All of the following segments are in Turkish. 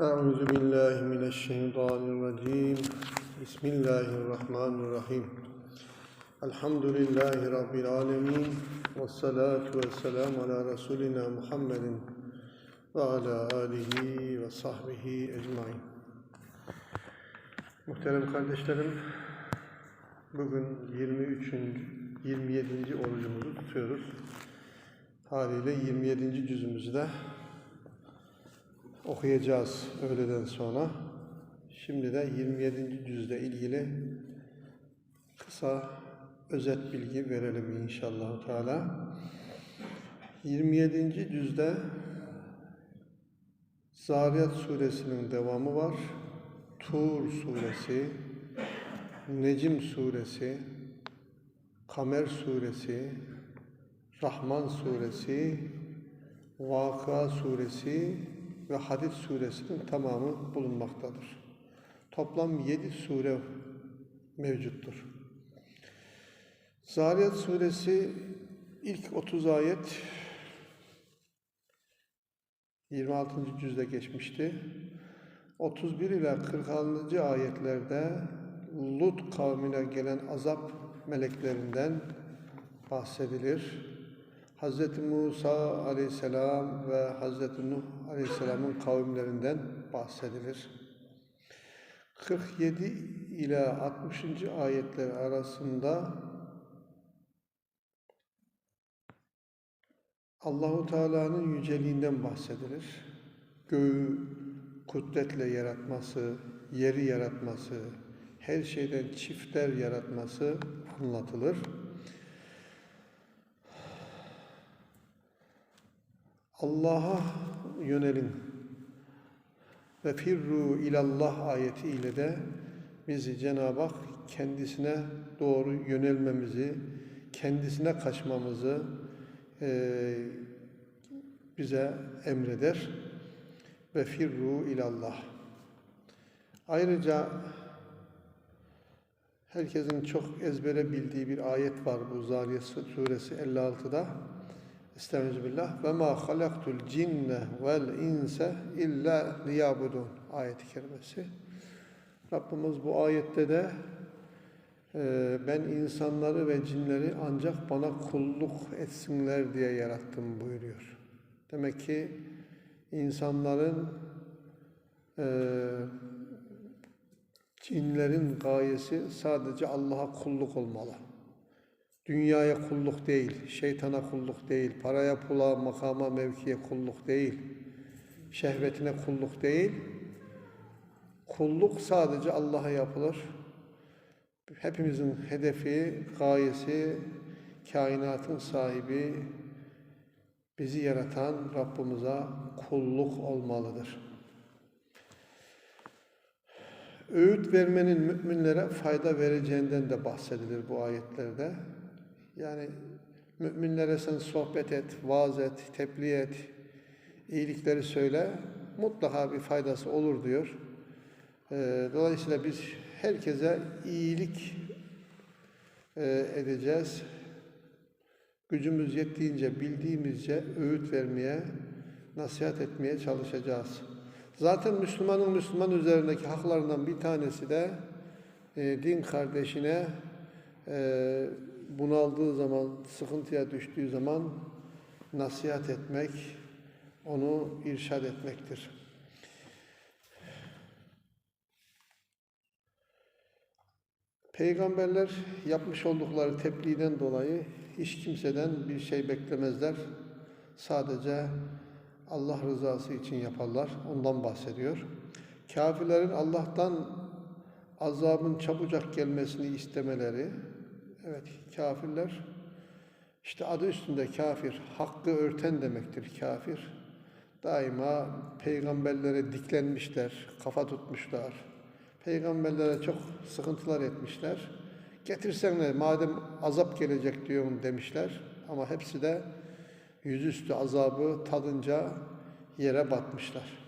Euzu billahi mineşşeytanirracim. Bismillahirrahmanirrahim. Elhamdülillahi rabbil alamin. Ves salatu vesselam ala resulina Muhammedin ve ala alihi ve sahbihi ecmaîn. Muhterem kardeşlerim, bugün 23. 27. orucumuzu tutuyoruz. Haliyle 27. cüzümüzde okuyacağız öğleden sonra. Şimdi de 27. cüzle ilgili kısa özet bilgi verelim inşallah Teala. 27. cüzde Zariyat suresinin devamı var. Tur suresi, Necim suresi, Kamer suresi, Rahman suresi, Vakıa suresi ve Hadid suresinin tamamı bulunmaktadır. Toplam 7 sure mevcuttur. Zariyat suresi ilk 30 ayet 26. cüzde geçmişti. 31 ila 46. ayetlerde Lut kavmine gelen azap meleklerinden bahsedilir. Hz. Musa aleyhisselam ve Hz. Nuh aleyhisselamın kavimlerinden bahsedilir. 47 ila 60. ayetler arasında Allahu Teala'nın yüceliğinden bahsedilir. Göğü kudretle yaratması, yeri yaratması, her şeyden çiftler yaratması anlatılır. Allah'a yönelin ve firru ilallah ayeti ile de bizi Cenab-ı Hak kendisine doğru yönelmemizi, kendisine kaçmamızı e, bize emreder. Ve firru ilallah. Ayrıca herkesin çok ezbere bildiği bir ayet var bu Zariyet suresi 56'da. Estağfirullah. Ve ma halaktul cinne vel inse illa liyabudun. Ayet-i kerimesi. Rabbimiz bu ayette de e, ben insanları ve cinleri ancak bana kulluk etsinler diye yarattım buyuruyor. Demek ki insanların e, cinlerin gayesi sadece Allah'a kulluk olmalı. Dünyaya kulluk değil, şeytana kulluk değil, paraya, pula, makama, mevkiye kulluk değil, şehvetine kulluk değil. Kulluk sadece Allah'a yapılır. Hepimizin hedefi, gayesi, kainatın sahibi, bizi yaratan Rabbimize kulluk olmalıdır. Öğüt vermenin müminlere fayda vereceğinden de bahsedilir bu ayetlerde. Yani müminlere sen sohbet et, vaaz et, tebliğ et, iyilikleri söyle, mutlaka bir faydası olur diyor. Dolayısıyla biz herkese iyilik edeceğiz. Gücümüz yettiğince, bildiğimizce öğüt vermeye, nasihat etmeye çalışacağız. Zaten Müslümanın Müslüman üzerindeki haklarından bir tanesi de e, din kardeşine e, bunaldığı zaman, sıkıntıya düştüğü zaman nasihat etmek, onu irşad etmektir. Peygamberler yapmış oldukları tebliğden dolayı hiç kimseden bir şey beklemezler. Sadece Allah rızası için yaparlar. Ondan bahsediyor. Kafirlerin Allah'tan azabın çabucak gelmesini istemeleri, evet kafirler, işte adı üstünde kafir, hakkı örten demektir kafir. Daima peygamberlere diklenmişler, kafa tutmuşlar. Peygamberlere çok sıkıntılar etmişler. Getirsen madem azap gelecek diyorum demişler. Ama hepsi de yüzüstü azabı tadınca yere batmışlar.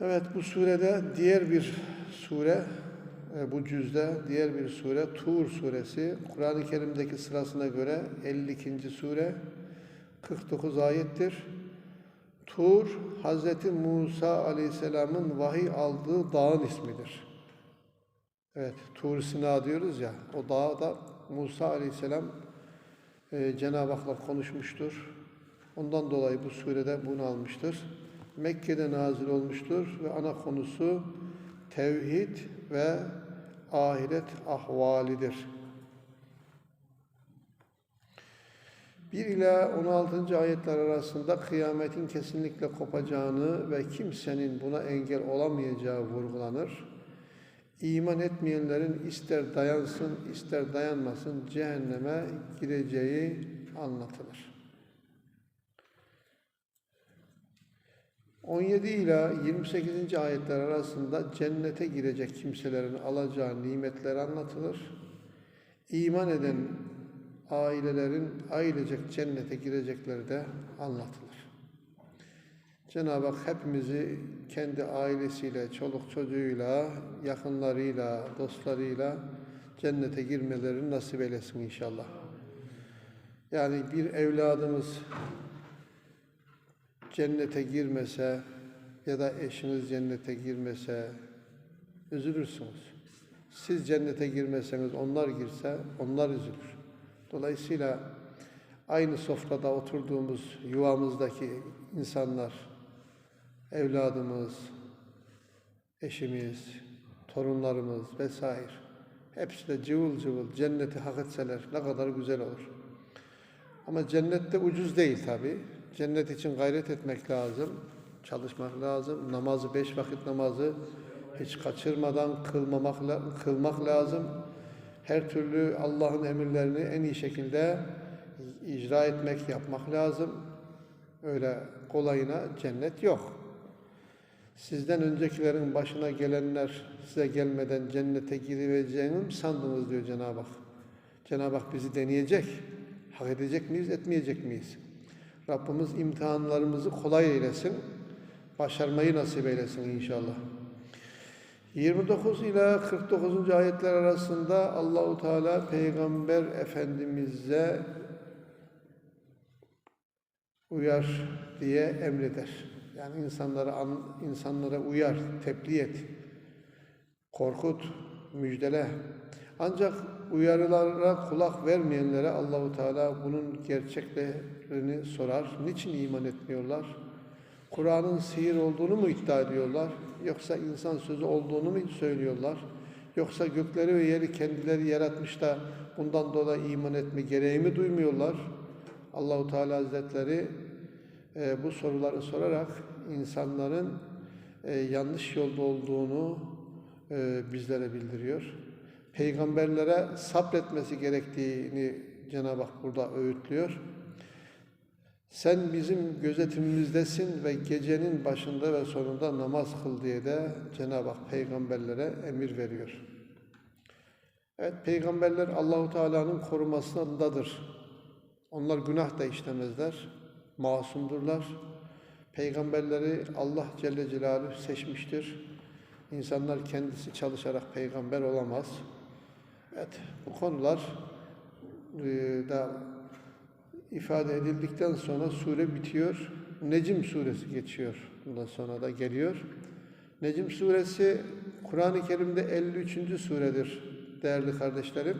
Evet bu surede diğer bir sure, bu cüzde diğer bir sure Tur suresi. Kur'an-ı Kerim'deki sırasına göre 52. sure 49 ayettir. Tur, Hazreti Musa Aleyhisselam'ın vahiy aldığı dağın ismidir. Evet, Tur Sina diyoruz ya, o dağda Musa Aleyhisselam e, Cenab-ı Hak'la konuşmuştur. Ondan dolayı bu surede bunu almıştır. Mekke'de nazil olmuştur ve ana konusu tevhid ve ahiret ahvalidir. 1 ila 16. ayetler arasında kıyametin kesinlikle kopacağını ve kimsenin buna engel olamayacağı vurgulanır. İman etmeyenlerin ister dayansın ister dayanmasın cehenneme gireceği anlatılır. 17 ila 28. ayetler arasında cennete girecek kimselerin alacağı nimetler anlatılır. İman eden ailelerin ailecek cennete girecekleri de anlatılır. Cenab-ı Hak hepimizi kendi ailesiyle, çoluk çocuğuyla, yakınlarıyla, dostlarıyla cennete girmelerini nasip eylesin inşallah. Yani bir evladımız cennete girmese ya da eşiniz cennete girmese üzülürsünüz. Siz cennete girmeseniz onlar girse onlar üzülür. Dolayısıyla aynı sofrada oturduğumuz yuvamızdaki insanlar, evladımız, eşimiz, torunlarımız vesaire hepsi de cıvıl cıvıl cenneti hak etseler ne kadar güzel olur. Ama cennette ucuz değil tabi. Cennet için gayret etmek lazım, çalışmak lazım. Namazı, beş vakit namazı hiç kaçırmadan kılmamak, kılmak lazım. Her türlü Allah'ın emirlerini en iyi şekilde icra etmek, yapmak lazım. Öyle kolayına cennet yok. Sizden öncekilerin başına gelenler size gelmeden cennete gireceğini mi sandınız diyor Cenab-ı Hak. Cenab-ı Hak bizi deneyecek. Hak edecek miyiz, etmeyecek miyiz? Rabbimiz imtihanlarımızı kolay eylesin. Başarmayı nasip eylesin inşallah. 29 ila 49. ayetler arasında Allahu Teala Peygamber Efendimiz'e uyar diye emreder. Yani insanlara insanlara uyar, tebliğ et, korkut, müjdele. Ancak uyarılara kulak vermeyenlere Allahu Teala bunun gerçeklerini sorar. Niçin iman etmiyorlar? Kur'an'ın sihir olduğunu mu iddia ediyorlar? Yoksa insan sözü olduğunu mu söylüyorlar? Yoksa gökleri ve yeri kendileri yaratmış da bundan dolayı iman etme gereği mi duymuyorlar? Allahu Teala Hazretleri e, bu soruları sorarak insanların e, yanlış yolda olduğunu e, bizlere bildiriyor. Peygamberlere sabretmesi gerektiğini Cenab-ı Hak burada öğütlüyor. Sen bizim gözetimimizdesin ve gecenin başında ve sonunda namaz kıl diye de Cenab-ı Hak peygamberlere emir veriyor. Evet peygamberler Allahu Teala'nın korumasındadır. Onlar günah da işlemezler, masumdurlar. Peygamberleri Allah Celle Celaluhu seçmiştir. İnsanlar kendisi çalışarak peygamber olamaz. Evet, bu konular e, da ifade edildikten sonra sure bitiyor. Necim suresi geçiyor. Bundan sonra da geliyor. Necim suresi Kur'an-ı Kerim'de 53. suredir değerli kardeşlerim.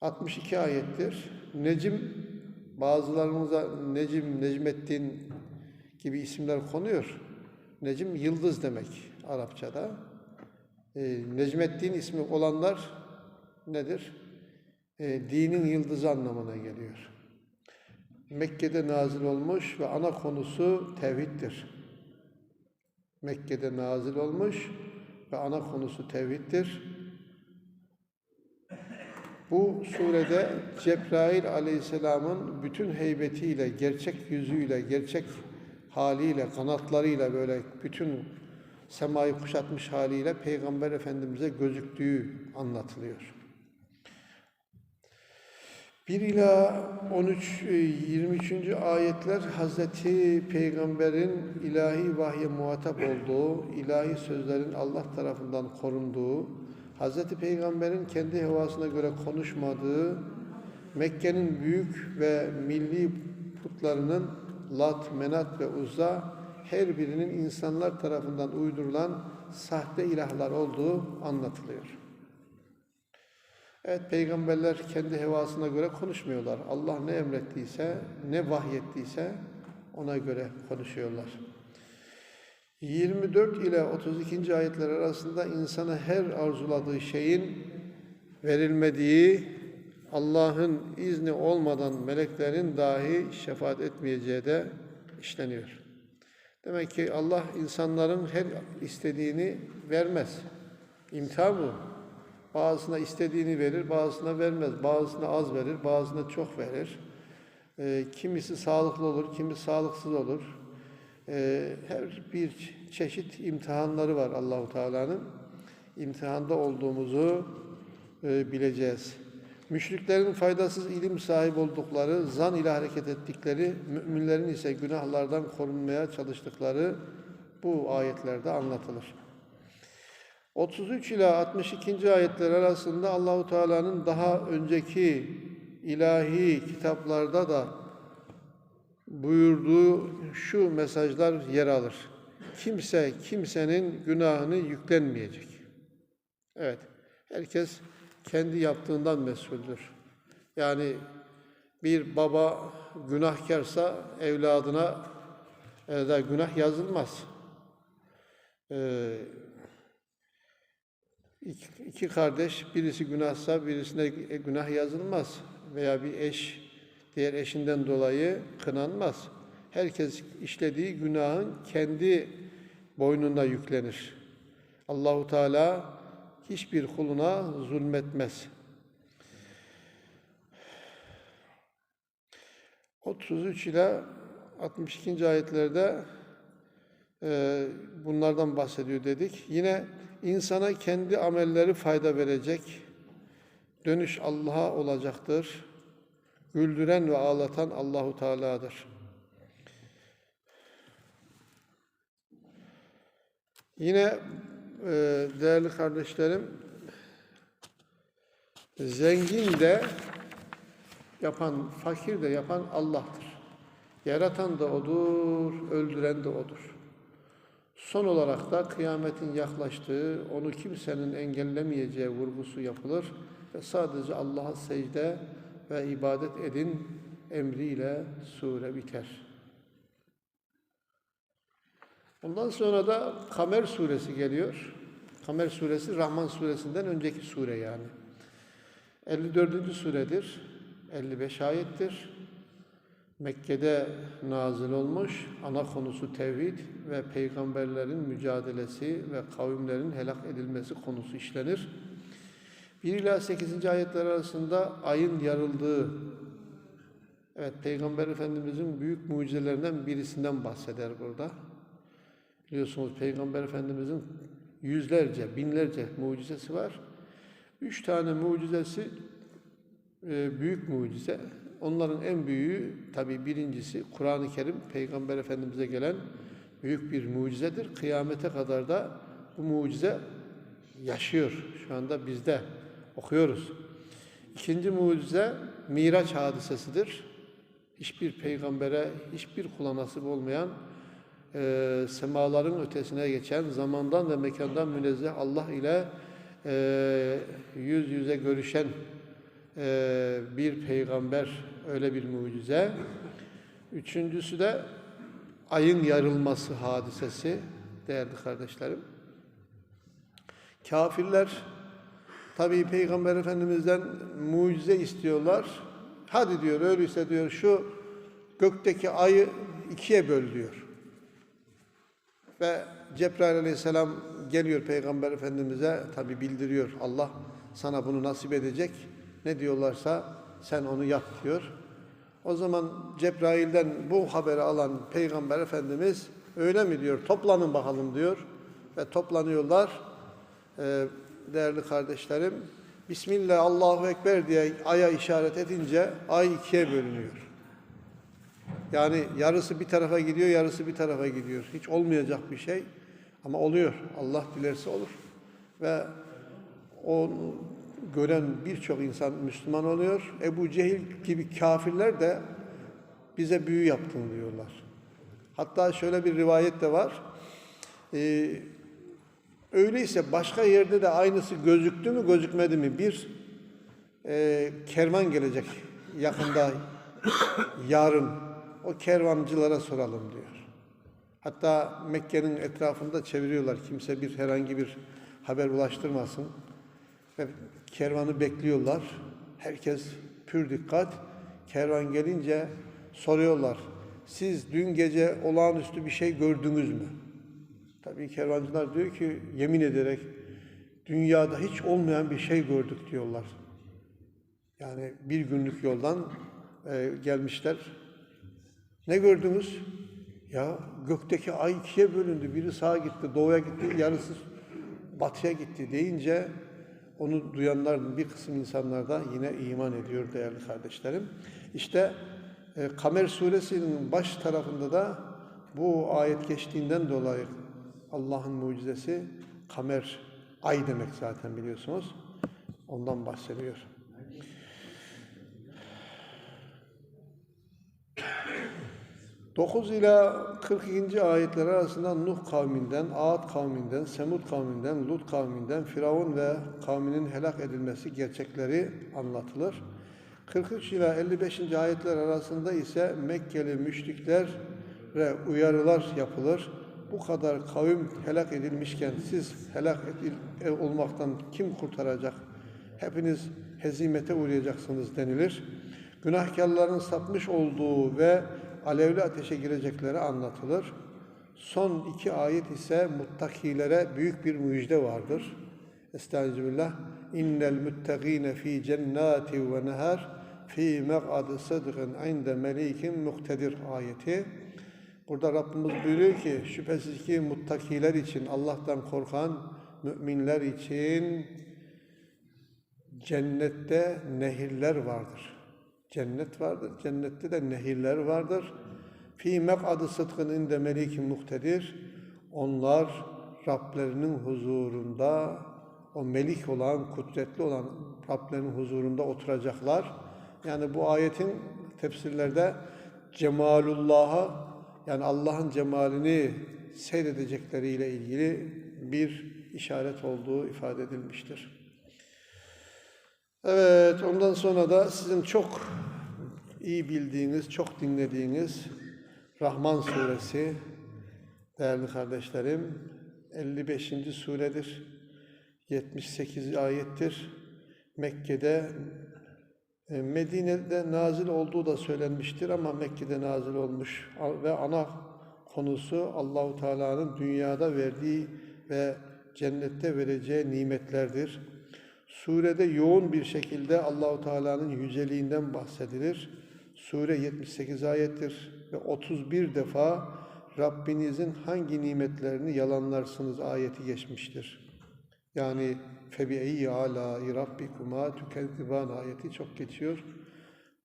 62 ayettir. Necim bazılarımıza Necim, Necmettin gibi isimler konuyor. Necim yıldız demek Arapçada. E, Necmettin ismi olanlar nedir? E, dinin yıldızı anlamına geliyor. Mekke'de nazil olmuş ve ana konusu tevhiddir. Mekke'de nazil olmuş ve ana konusu tevhiddir. Bu surede Cebrail aleyhisselamın bütün heybetiyle, gerçek yüzüyle, gerçek haliyle, kanatlarıyla böyle bütün semayı kuşatmış haliyle Peygamber Efendimiz'e gözüktüğü anlatılıyor. 1 ila 13 23. ayetler Hazreti Peygamber'in ilahi vahye muhatap olduğu, ilahi sözlerin Allah tarafından korunduğu, Hazreti Peygamber'in kendi hevasına göre konuşmadığı, Mekke'nin büyük ve milli putlarının Lat, Menat ve Uzza her birinin insanlar tarafından uydurulan sahte ilahlar olduğu anlatılıyor. Evet peygamberler kendi hevasına göre konuşmuyorlar. Allah ne emrettiyse, ne vahyettiyse ona göre konuşuyorlar. 24 ile 32. ayetler arasında insana her arzuladığı şeyin verilmediği, Allah'ın izni olmadan meleklerin dahi şefaat etmeyeceği de işleniyor. Demek ki Allah insanların her istediğini vermez. İmtihan bu. Bazısına istediğini verir, bazısına vermez. Bazısına az verir, bazısına çok verir. Ee, kimisi sağlıklı olur, kimisi sağlıksız olur. Ee, her bir çeşit imtihanları var Allahu Teala'nın. İmtihanda olduğumuzu e, bileceğiz. Müşriklerin faydasız ilim sahibi oldukları, zan ile hareket ettikleri, müminlerin ise günahlardan korunmaya çalıştıkları bu ayetlerde anlatılır. 33 ila 62. ayetler arasında Allahu Teala'nın daha önceki ilahi kitaplarda da buyurduğu şu mesajlar yer alır. Kimse kimsenin günahını yüklenmeyecek. Evet, herkes kendi yaptığından mesuldür. Yani bir baba günahkarsa evladına e, da günah yazılmaz. Ee, iki, iki kardeş, birisi günahsa birisine günah yazılmaz. Veya bir eş diğer eşinden dolayı kınanmaz. Herkes işlediği günahın kendi boynuna yüklenir. Allahu Teala hiçbir kuluna zulmetmez. 33 ile 62. ayetlerde e, bunlardan bahsediyor dedik. Yine insana kendi amelleri fayda verecek. Dönüş Allah'a olacaktır. Güldüren ve ağlatan Allahu Teala'dır. Yine e, değerli kardeşlerim, zengin de yapan, fakir de yapan Allah'tır. Yaratan da O'dur, öldüren de O'dur. Son olarak da kıyametin yaklaştığı, onu kimsenin engellemeyeceği vurgusu yapılır ve sadece Allah'a secde ve ibadet edin emriyle sure biter. Ondan sonra da Kamer suresi geliyor. Kamer suresi Rahman suresinden önceki sure yani. 54. suredir. 55 ayettir. Mekke'de nazil olmuş. Ana konusu tevhid ve peygamberlerin mücadelesi ve kavimlerin helak edilmesi konusu işlenir. 1 ila 8. ayetler arasında ayın yarıldığı Evet, Peygamber Efendimizin büyük mucizelerinden birisinden bahseder burada. Biliyorsunuz Peygamber Efendimizin yüzlerce, binlerce mucizesi var. Üç tane mucizesi e, büyük mucize. Onların en büyüğü tabi birincisi Kur'an-ı Kerim Peygamber Efendimiz'e gelen büyük bir mucizedir. Kıyamete kadar da bu mucize yaşıyor. Şu anda bizde okuyoruz. İkinci mucize Miraç hadisesidir. Hiçbir peygambere, hiçbir kula nasip olmayan e, semaların ötesine geçen, zamandan ve mekandan münezzeh Allah ile e, yüz yüze görüşen e, bir peygamber, öyle bir mucize. Üçüncüsü de ayın yarılması hadisesi, değerli kardeşlerim. Kafirler tabii Peygamber Efendimiz'den mucize istiyorlar. Hadi diyor öyleyse diyor şu gökteki ayı ikiye böl diyor. Ve Cebrail aleyhisselam geliyor Peygamber Efendimiz'e tabi bildiriyor. Allah sana bunu nasip edecek. Ne diyorlarsa sen onu yap diyor. O zaman Cebrail'den bu haberi alan Peygamber Efendimiz öyle mi diyor toplanın bakalım diyor. Ve toplanıyorlar. Ee, değerli kardeşlerim Bismillah Allahu Ekber diye aya işaret edince ay ikiye bölünüyor. Yani yarısı bir tarafa gidiyor, yarısı bir tarafa gidiyor. Hiç olmayacak bir şey ama oluyor. Allah dilerse olur. Ve onu gören birçok insan Müslüman oluyor. Ebu Cehil gibi kafirler de bize büyü yaptın diyorlar. Hatta şöyle bir rivayet de var. Ee, öyleyse başka yerde de aynısı gözüktü mü gözükmedi mi? Bir e, kervan gelecek yakında yarın. O kervancılara soralım diyor. Hatta Mekke'nin etrafında çeviriyorlar. Kimse bir herhangi bir haber ulaştırmasın. Kervanı bekliyorlar. Herkes pür dikkat. Kervan gelince soruyorlar. Siz dün gece olağanüstü bir şey gördünüz mü? Tabii kervancılar diyor ki yemin ederek dünyada hiç olmayan bir şey gördük diyorlar. Yani bir günlük yoldan e, gelmişler. Ne gördünüz? Ya gökteki ay ikiye bölündü. Biri sağa gitti, doğuya gitti, yarısı batıya gitti deyince onu duyanlar bir kısım insanlar da yine iman ediyor değerli kardeşlerim. İşte e, Kamer suresinin baş tarafında da bu ayet geçtiğinden dolayı Allah'ın mucizesi Kamer ay demek zaten biliyorsunuz. Ondan bahsediyor. 9 ila 42. ayetler arasında Nuh kavminden, Ad kavminden, Semud kavminden, Lut kavminden, Firavun ve kavminin helak edilmesi gerçekleri anlatılır. 43 ila 55. ayetler arasında ise Mekkeli müşriklere uyarılar yapılır. Bu kadar kavim helak edilmişken siz helak edil, olmaktan kim kurtaracak? Hepiniz hezimete uğrayacaksınız denilir. Günahkarların sapmış olduğu ve alevli ateşe girecekleri anlatılır. Son iki ayet ise muttakilere büyük bir müjde vardır. Estağfirullah. İnnel muttakine fi cennati ve nehar fi mek'ad sıdkın inde melikin muktedir ayeti. Burada Rabbimiz buyuruyor ki şüphesiz ki muttakiler için Allah'tan korkan müminler için cennette nehirler vardır. Cennet vardır. Cennette de nehirler vardır. Fi mek'adı sıdkın inde melikin muhtedir. Onlar Rablerinin huzurunda o melik olan, kudretli olan Rablerinin huzurunda oturacaklar. Yani bu ayetin tefsirlerde cemalullah'a yani Allah'ın cemalini seyredecekleriyle ilgili bir işaret olduğu ifade edilmiştir. Evet, ondan sonra da sizin çok iyi bildiğiniz, çok dinlediğiniz Rahman suresi değerli kardeşlerim 55. suredir. 78 ayettir. Mekke'de e, Medine'de nazil olduğu da söylenmiştir ama Mekke'de nazil olmuş ve ana konusu Allahu Teala'nın dünyada verdiği ve cennette vereceği nimetlerdir. Surede yoğun bir şekilde Allahu Teala'nın yüceliğinden bahsedilir. Sure 78 ayettir ve 31 defa Rabbinizin hangi nimetlerini yalanlarsınız ayeti geçmiştir. Yani febi'eyyi ala rabbikuma tükezziban ayeti çok geçiyor.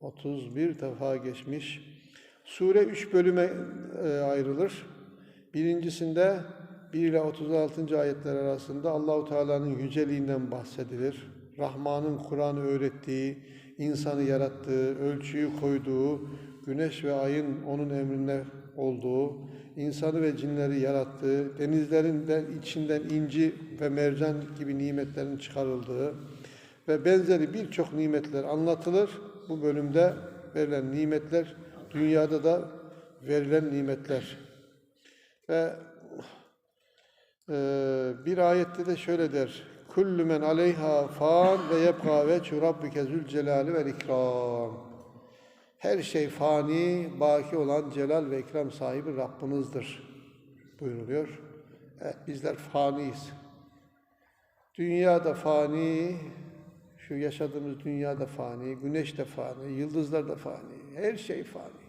31 defa geçmiş. Sure 3 bölüme e, ayrılır. Birincisinde 1 ile 36. ayetler arasında Allahu Teala'nın yüceliğinden bahsedilir. Rahman'ın Kur'an'ı öğrettiği, insanı yarattığı, ölçüyü koyduğu, güneş ve ayın onun emrinde olduğu, insanı ve cinleri yarattığı, denizlerin içinden inci ve mercan gibi nimetlerin çıkarıldığı ve benzeri birçok nimetler anlatılır. Bu bölümde verilen nimetler, dünyada da verilen nimetler. Ve bir ayette de şöyle der. Kullu men aleyha fan ve yebqa veçhu rabbike zülcelali vel ikram. Her şey fani, baki olan celal ve ikram sahibi Rabbinizdir buyuruluyor. Evet, bizler faniyiz. Dünya da fani, şu yaşadığımız dünya da fani, güneş de fani, yıldızlar da fani, her şey fani.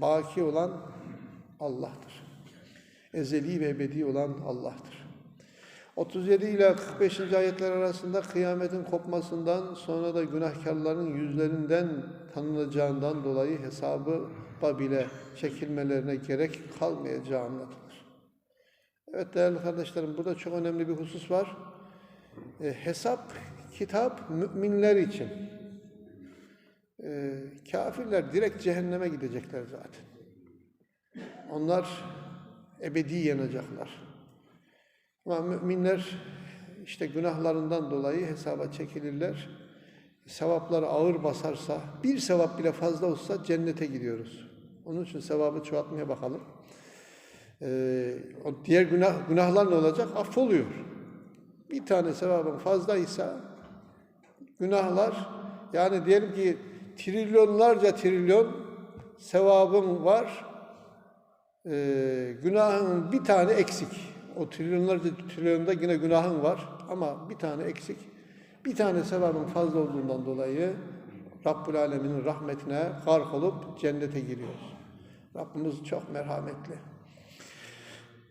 Baki olan Allah'tır. Ezeli ve ebedi olan Allah'tır. 37 ile 45. ayetler arasında kıyametin kopmasından sonra da günahkarların yüzlerinden tanınacağından dolayı hesabı bile çekilmelerine gerek kalmayacağı anlatılır. Evet değerli kardeşlerim burada çok önemli bir husus var. E, hesap, kitap müminler için. e, kafirler direkt cehenneme gidecekler zaten. Onlar ebedi yanacaklar. Ama müminler işte günahlarından dolayı hesaba çekilirler. Sevapları ağır basarsa, bir sevap bile fazla olsa cennete gidiyoruz. Onun için sevabı çoğaltmaya bakalım. Ee, o diğer günah, günahlar ne olacak? Affoluyor. Bir tane sevabın fazlaysa günahlar yani diyelim ki trilyonlarca trilyon sevabın var. Ee, günahın bir tane eksik. O trilyonlarca trilyonda yine günahın var ama bir tane eksik. Bir tane sevabın fazla olduğundan dolayı Rabbül Alemin'in rahmetine gark olup cennete giriyoruz. Rabbimiz çok merhametli.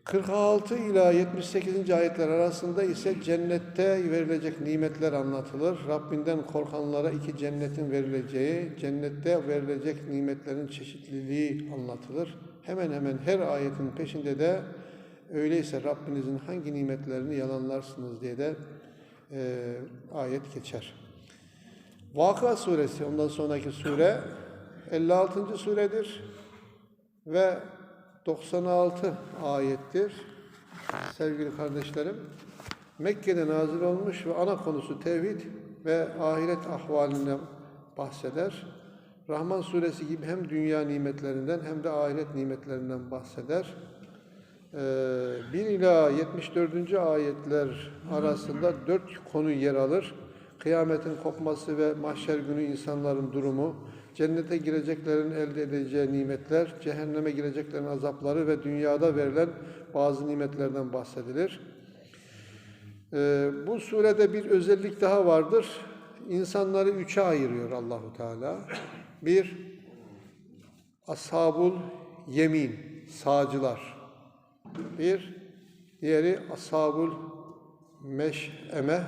46 ila 78. ayetler arasında ise cennette verilecek nimetler anlatılır. Rabbinden korkanlara iki cennetin verileceği, cennette verilecek nimetlerin çeşitliliği anlatılır. Hemen hemen her ayetin peşinde de öyleyse Rabbinizin hangi nimetlerini yalanlarsınız diye de e, ayet geçer. Vaka suresi ondan sonraki sure 56. suredir ve 96 ayettir. Sevgili kardeşlerim, Mekke'de nazil olmuş ve ana konusu tevhid ve ahiret ahvalinden bahseder. Rahman suresi gibi hem dünya nimetlerinden hem de ahiret nimetlerinden bahseder. 1 ila 74. ayetler arasında dört konu yer alır. Kıyametin kopması ve mahşer günü insanların durumu, cennete gireceklerin elde edeceği nimetler, cehenneme gireceklerin azapları ve dünyada verilen bazı nimetlerden bahsedilir. Ee, bu surede bir özellik daha vardır. İnsanları üçe ayırıyor Allahu Teala. Bir, ashabul yemin, sağcılar. Bir, diğeri ashabul meş'eme,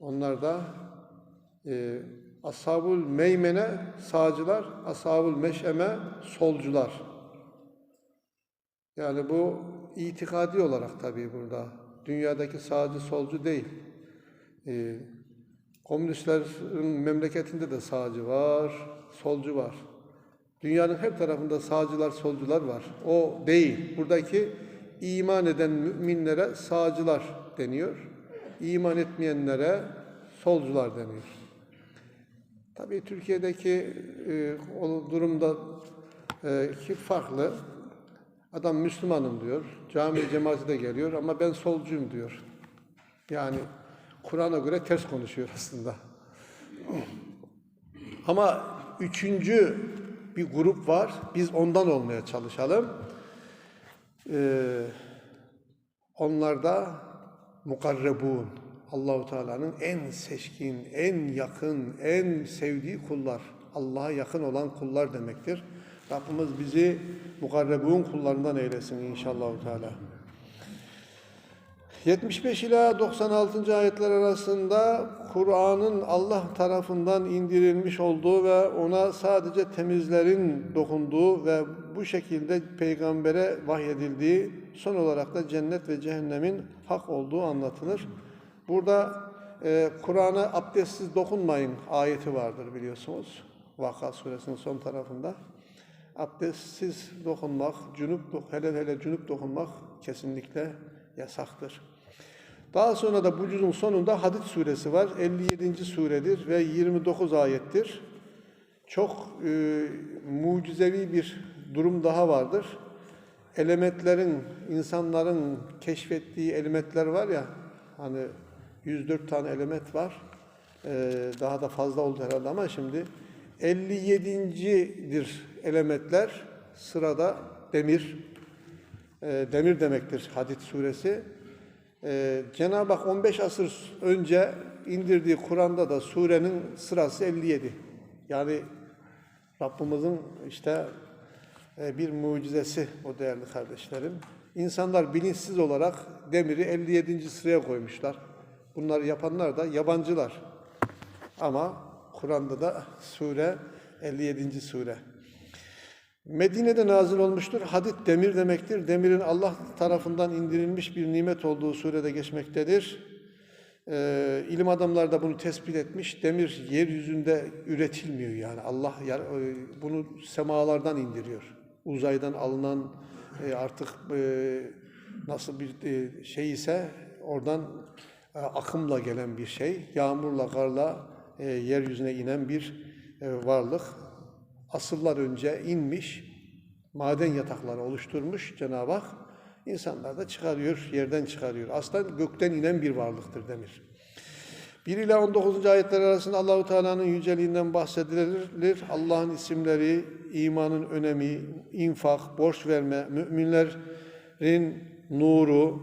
onlar da e, ashabul meymene sağcılar, ashabul meş'eme solcular. Yani bu itikadi olarak tabii burada. Dünyadaki sağcı solcu değil. E, komünistlerin memleketinde de sağcı var, solcu var. Dünyanın her tarafında sağcılar, solcular var. O değil. Buradaki iman eden müminlere sağcılar deniyor. İman etmeyenlere solcular deniyor. Tabii Türkiye'deki e, o durumda e, ki farklı. Adam Müslümanım diyor, cami cemaati de geliyor ama ben solcuyum diyor. Yani Kur'an'a göre ters konuşuyor aslında. Ama üçüncü bir grup var. Biz ondan olmaya çalışalım. Ee, onlar da mukarrebun. Allahu Teala'nın en seçkin, en yakın, en sevdiği kullar. Allah'a yakın olan kullar demektir. Rabbimiz bizi mukarrebun kullarından eylesin inşallah Teala. 75 ila 96. ayetler arasında Kur'an'ın Allah tarafından indirilmiş olduğu ve ona sadece temizlerin dokunduğu ve bu şekilde peygambere vahyedildiği, son olarak da cennet ve cehennemin hak olduğu anlatılır. Burada e, Kur'an'a abdestsiz dokunmayın ayeti vardır biliyorsunuz. Vaka suresinin son tarafında. Abdestsiz dokunmak, cunup, hele hele cunup dokunmak kesinlikle yasaktır. Daha sonra da bu cüzün sonunda Hadid suresi var. 57. suredir ve 29 ayettir. Çok e, mucizevi bir durum daha vardır. Elementlerin, insanların keşfettiği elementler var ya, hani 104 tane element var. E, daha da fazla oldu herhalde ama şimdi 57.dir elementler sırada demir. E, demir demektir Hadid suresi. Ee, Cenab-ı Hak 15 asır önce indirdiği Kur'an'da da surenin sırası 57. Yani Rabbimizin işte e, bir mucizesi o değerli kardeşlerim. İnsanlar bilinçsiz olarak demiri 57. sıraya koymuşlar. Bunları yapanlar da yabancılar. Ama Kur'an'da da sure 57. sure. Medine'de nazil olmuştur. Hadid demir demektir. Demirin Allah tarafından indirilmiş bir nimet olduğu surede geçmektedir. Ee, ilim adamları da bunu tespit etmiş. Demir yeryüzünde üretilmiyor yani. Allah yar- e, bunu semalardan indiriyor. Uzaydan alınan e, artık e, nasıl bir e, şey ise oradan e, akımla gelen bir şey. Yağmurla, karla e, yeryüzüne inen bir e, varlık. Asırlar önce inmiş, maden yatakları oluşturmuş Cenab-ı Hak. İnsanlar da çıkarıyor, yerden çıkarıyor. Aslında gökten inen bir varlıktır demir. 1 ile 19. ayetler arasında Allahu Teala'nın yüceliğinden bahsedilir. Allah'ın isimleri, imanın önemi, infak, borç verme, müminlerin nuru,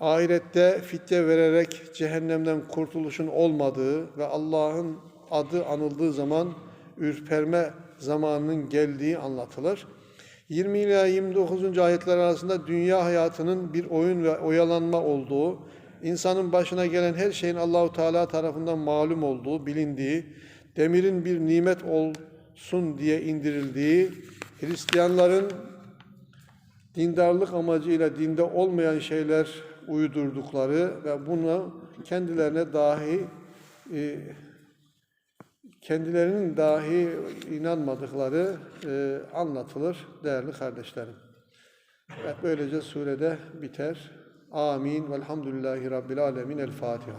ahirette fitne vererek cehennemden kurtuluşun olmadığı ve Allah'ın adı anıldığı zaman ürperme zamanının geldiği anlatılır. 20 ila 29. ayetler arasında dünya hayatının bir oyun ve oyalanma olduğu, insanın başına gelen her şeyin Allahu Teala tarafından malum olduğu, bilindiği, demirin bir nimet olsun diye indirildiği, Hristiyanların dindarlık amacıyla dinde olmayan şeyler uydurdukları ve bunu kendilerine dahi e, kendilerinin dahi inanmadıkları e, anlatılır değerli kardeşlerim. Ve böylece surede biter. Amin. Velhamdülillahi Rabbil Alemin. El Fatiha.